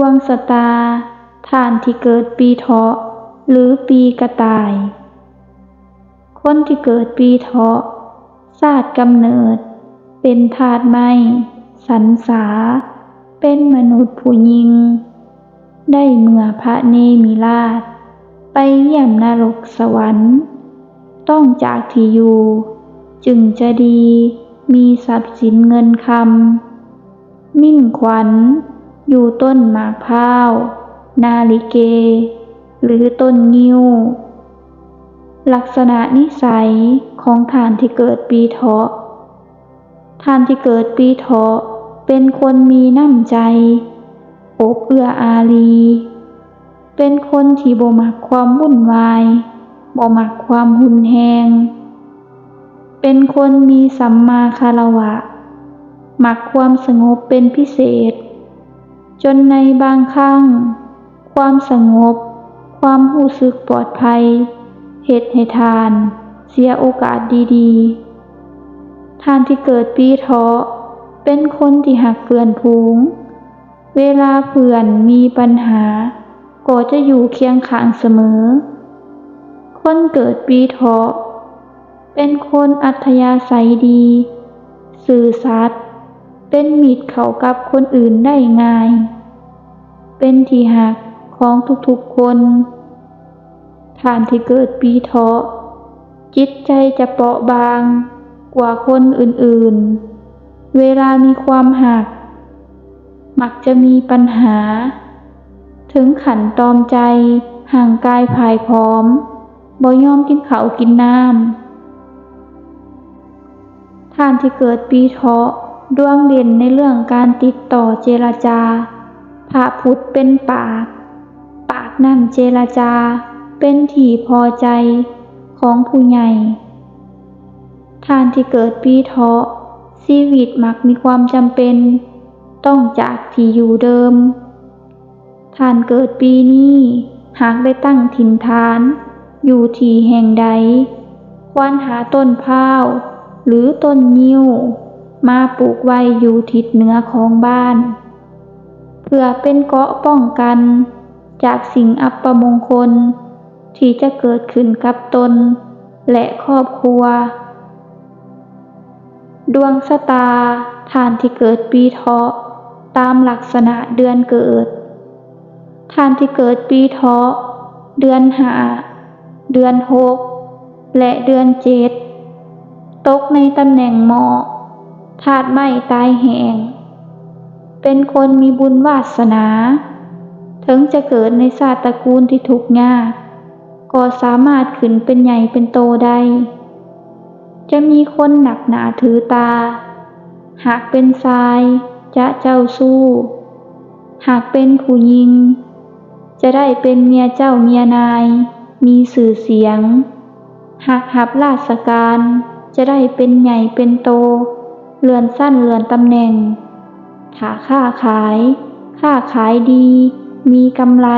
วงสตาท่านที่เกิดปีเถาะหรือปีกระต่าย คนที่เกิดปีเถาะศาสตร์กำเนิด เป็นธาตุไม้สันสา เป็นมนุษย์ผู้หญิง ได้เมื่อพระเนมิราช ไปเยี่ยมนรกสวรรค์ ต้องจากที่อยู่จึงจะดีมีทรัพย์สินเงินคำมิ่งขวัญ อยู่ต้นหมากพร้าว นาลิเก หรือต้นงิ้ว ลักษณะนิสัยของท่านที่เกิดปีเถาะ ท่านที่เกิดปีเถาะเป็นคนมีน้ำใจ อบเอื้ออารี เป็นคนที่บ่มักความวุ่นวายบ่มักความหุนแหง เป็นคนมีสัมมาคารวะ มักความสงบเป็นพิเศษ จนในบางครั้ง ความสงบ ความรู้สึกปลอดภัย เหตุให้ทาน เสียโอกาสดีๆ ท่านที่เกิดปีเถาะเป็นคนที่หักเพื่อนพูง เวลาเพื่อนมีปัญหา ก็จะอยู่เคียงข้างเสมอ คนเกิดปีเถาะเป็นคนอัธยาศัยดี สื่อสัตย์เป็นมิตรเขากับคนอื่นได้ง่าย เป็นที่หักของทุกๆคน ท่านที่เกิดปีเถาะ จิตใจจะเปราะบางกว่าคนอื่นๆ เวลามีความหัก มักจะมีปัญหา ถึงขันตอมใจห่างกายภายพร้อมบ่ยอมกินเขากินน้ำท่านที่เกิดปีเถาะดวงเด่นในเรื่องการติดต่อเจรจา พระพุทธเป็นปาก ปากนั่นเจรจา เป็นที่พอใจของผู้ใหญ่ ท่านที่เกิดปีเถาะชีวิตมักมีความจำเป็น ต้องจากที่อยู่เดิม ท่านเกิดปีนี้ หากได้ตั้งถิ่นฐาน อยู่ที่แห่งใด ควรหาต้นพ้าว หรือต้นยิ้ว มาปลูกไว้อยู่ทิศเหนือของบ้าน เพื่อเป็นเกราะป้องกัน จากสิ่งอัปมงคล ที่จะเกิดขึ้นกับตน และครอบครัว ดวงชะตาทานที่เกิดปีเถาะตามลักษณะเดือนเกิดท่านที่เกิดปีเถาะเดือนหา เดือนหก และเดือนเจ็ด ตกในตำแหน่งเหมาะธาตุไม่ตายแหง เป็นคนมีบุญวาสนา ถึงจะเกิดในชาติตระกูลที่ทุกข์ยาก ก็สามารถขึ้นเป็นใหญ่เป็นโตได้ จะมีคนหนักหนาถือตา หากเป็นทรายจะเจ้าสู้ หากเป็นผู้หญิง จะได้เป็นเมียเจ้าเมียนาย มีสื่อเสียง หากหับราชการจะได้เป็นใหญ่เป็นโต เลื่อนสั้นเลื่อนตำแหน่ง ถ้าค้าขาย ค้าขายดี มีกำไร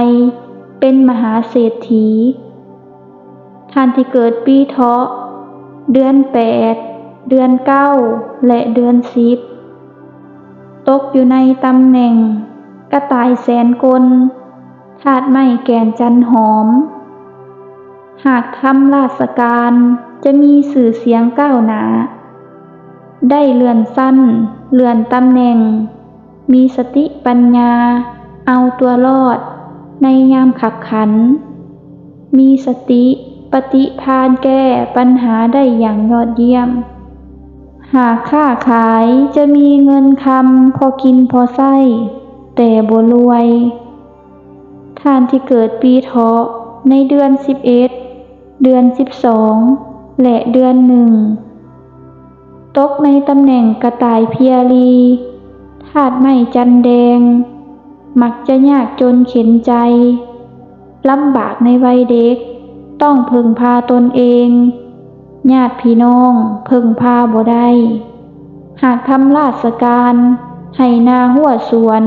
เป็นมหาเศรษฐี ท่านที่เกิดปีเถาะ เดือนแปด เดือนเก้า และเดือนสิบ ตกอยู่ในตำแหน่ง กระต่ายแสนกลธาตุไม้แก่นจันหอม หากทำราชการจะมีสื่อเสียงก้าวหนาได้เลื่อนสั้น เลื่อนตำแหน่ง มีสติปัญญา เอาตัวรอด ในยามขับขัน มีสติปฏิพานแก้ปัญหาได้อย่างยอดเยี่ยม หากค้าขายจะมีเงินคำพอกินพอใส้ แต่บ่รวย ท่านที่เกิดปีเถาะในเดือนสิบเอ็ดเดือนสิบสองและเดือนหนึ่ง ตกในตำแหน่งกระต่ายเพียรี ธาตุไม่จันแดง มักจะยากจนเข็นใจ ลำบากในวัยเด็ก ต้องพึงพาตนเอง ญาติพี่น้องพึงพาบ่ได้ หากทำราชการให้นาหัวสวน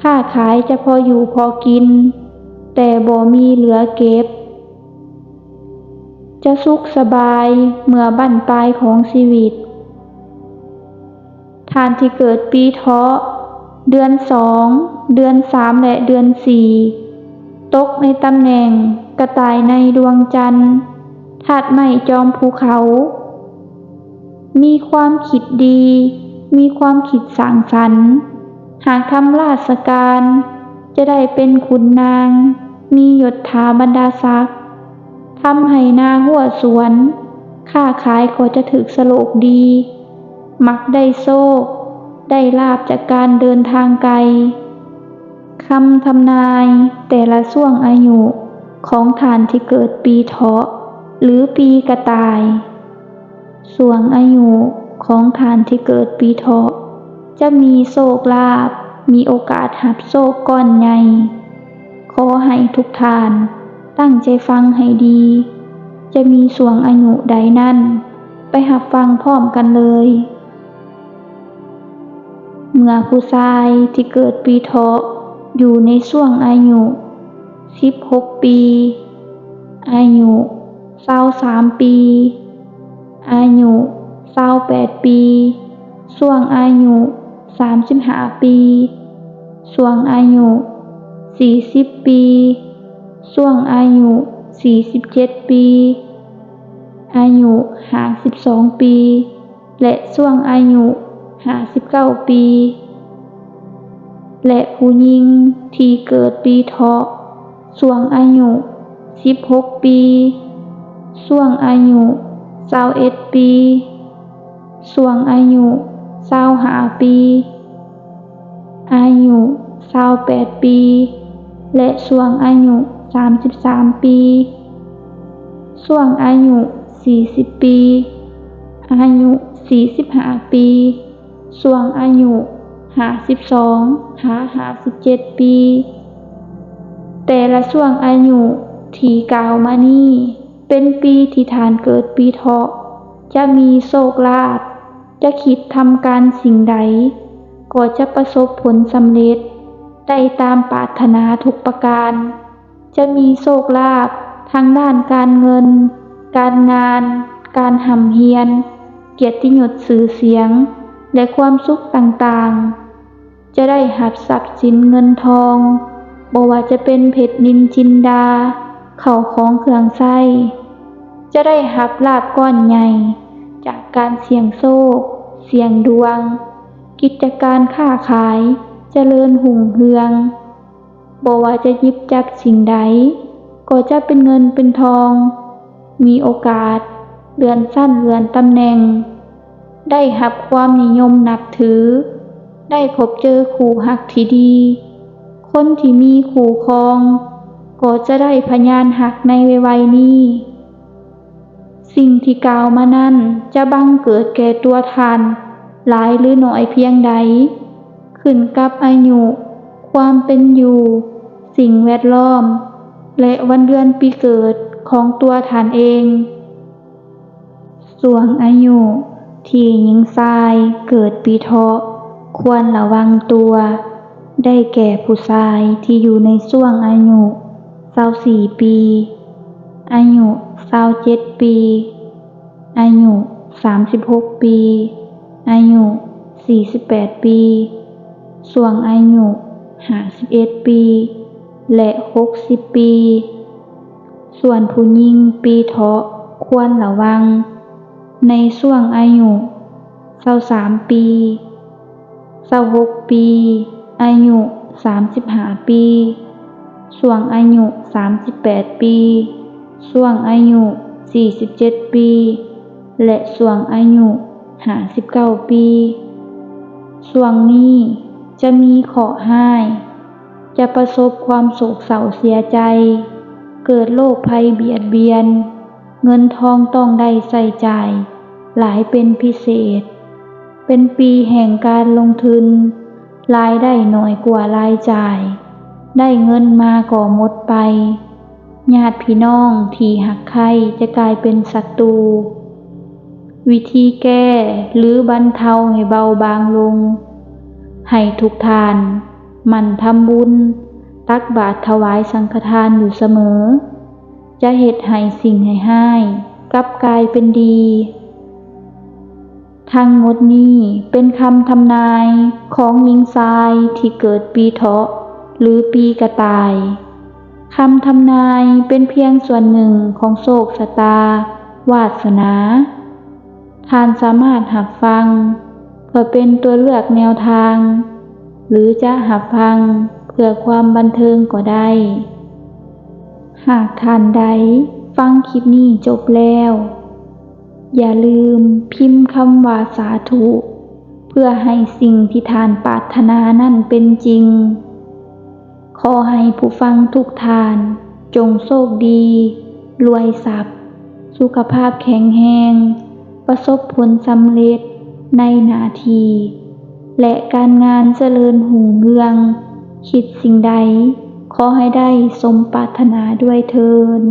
ค้าขายจะพออยู่พอกิน แต่บ่มีเหลือเก็บ จะสุขสบายเมื่อบั้นปลายของชีวิต ท่านที่เกิดปีเถาะเดือนสองเดือนสามและเดือนสี่ตกในตำแหน่งกระต่ายในดวงจันทร์ธาตุไม้จอมภูเขา มีความคิดดี มีความคิดสร้างสรรค์หากทำราชการ จะได้เป็นขุนนาง มียศถาบรรดาศักดิ์ทำให้นาหัวสวนค้าขายก็จะถึกสโลกดี มักได้โซกได้ลาบจากการเดินทางไกลคำทำนายแต่ละช่วงอายุของฐานที่เกิดปีเถาะ หรือปีกระต่ายส่วงอายุของฐานที่เกิดปีเถาะ จะมีโชคลาภมีโอกาสหับโชคก้อนใหญ่ขอให้ทุกทานตั้งใจฟังให้ดี จะมีส่วงอายุใดนั่น ไปหับฟังพร้อมกันเลย เมื่อผู้ชายที่เกิดปีเถาะอยู่ในช่วงอายุ 16 ปี อายุ23ปี อายุ28ปี ช่วงอายุ35ปี ช่วงอายุ40 ปี ช่วงอายุ47 ปี อายุ52ปี และช่วงอายุ ห้าสิบเก้าปี และผู้หญิงที่เกิดปีเถาะส่วงอายุสิบหกปีส่วงอายุเศร้าเอ็ดปีส่วงอายุเศร้าหาปี อายุเศร้าแปดปี และส่วงอายุสามสิบสามปีส่วงอายุสี่สิบปี อายุสี่สิบห้าปี ช่วงอายุ52หา57ปี แต่ละช่วงอายุที่กล่าวมานี้เป็นปีที่ฐานเกิดปีเถาะ จะมีโชคลาภจะคิดทำการสิ่งใด ก็จะประสบผลสำเร็จ ได้ตามปรารถนาทุกประการ จะมีโชคลาภทางด้านการเงิน การงาน การหำเฮียน เกียรติยศสื่อเสียง และความสุขต่างๆ จะได้หับทรัพย์สินเงินทองบ่ว่าจะเป็นเพชรนินจินดา เข่าของเครื่องไส้จะได้หับลาบก้อนใหญ่ จากการเสี่ยงโชคเสี่ยงดวง กิจการค้าขายเจริญหุ่งเฮืองบ่ว่าจะยิบจับสิ่งใด ก็จะเป็นเงินเป็นทอง มีโอกาสเลื่อนสั้นเลื่อนตำแหน่ง ได้หับความนิยมนับถือ ได้พบเจอคู่หักที่ดี คนที่มีคู่ครอง ก็จะได้พยานหักในวัยนี้ สิ่งที่กล่าวมานั้นจะบังเกิดแก่ตัวทาน หลายหรือน้อยเพียงใด ขึ้นกับอายุ ความเป็นอยู่ สิ่งแวดล้อม และวันเดือนปีเกิดของตัวฐานเอง ส่วงอายุ ที่หญิงชายเกิดปีเถาะควรระวังตัว ได้แก่ผู้ชายที่อยู่ในช่วงอายุ24ปี อายุ27ปี อายุ36ปี อายุ48ปี ส่วงอายุ51ปี และ60ปี ส่วนผู้หญิงปีเถาะควรระวัง ในช่วงอายุ23ปี26ปี อายุ35ปีช่วงอายุ38ปีช่วงอายุ47ปี และช่วงอายุ59ปีช่วงนี้จะมีเคราะห์ร้ายจะประสบความโศกเศร้าเสียใจ เกิดโรคภัยเบียดเบียน เงินทองต้องได้ใส่ใจ หลายเป็นพิเศษ เป็นปีแห่งการลงทุน รายได้หน้อยกว่ารายจ่าย ได้เงินมาก็หมดไป ญาติพี่น้องที่หักใครจะกลายเป็นศัตรู วิธีแก้หรือบรรเทาให้เบาบางลง ให้ทุกทานหมั่นทำบุญ ตักบาตรถวายสังฆทานอยู่เสมอ จะเหตุให้สิ่งให้ให้กลับกลายเป็นดี ทั้งหมดนี้เป็นคำทำนายของหญิงทรายที่เกิดปีเถาะหรือปีกระต่ายคำทำนายเป็นเพียงส่วนหนึ่งของโศกชะตา วาสนา ท่านสามารถหับฟัง เพื่อเป็นตัวเลือกแนวทาง หรือจะหับฟังเพื่อความบันเทิงก็ได้ หากท่านใดฟังคลิปนี้จบแล้ว อย่าลืมพิมพ์คำว่าสาธุ เพื่อให้สิ่งที่ทานปรารถนานั่นเป็นจริง ขอให้ผู้ฟังทุกท่าน จงโชคดี รวยทรัพย์ สุขภาพแข็งแรงประสบผลสำเร็จในนาที และการงานเจริญหุ่งเรือง คิดสิ่งใด ขอให้ได้สมปรารถนาด้วยเทิน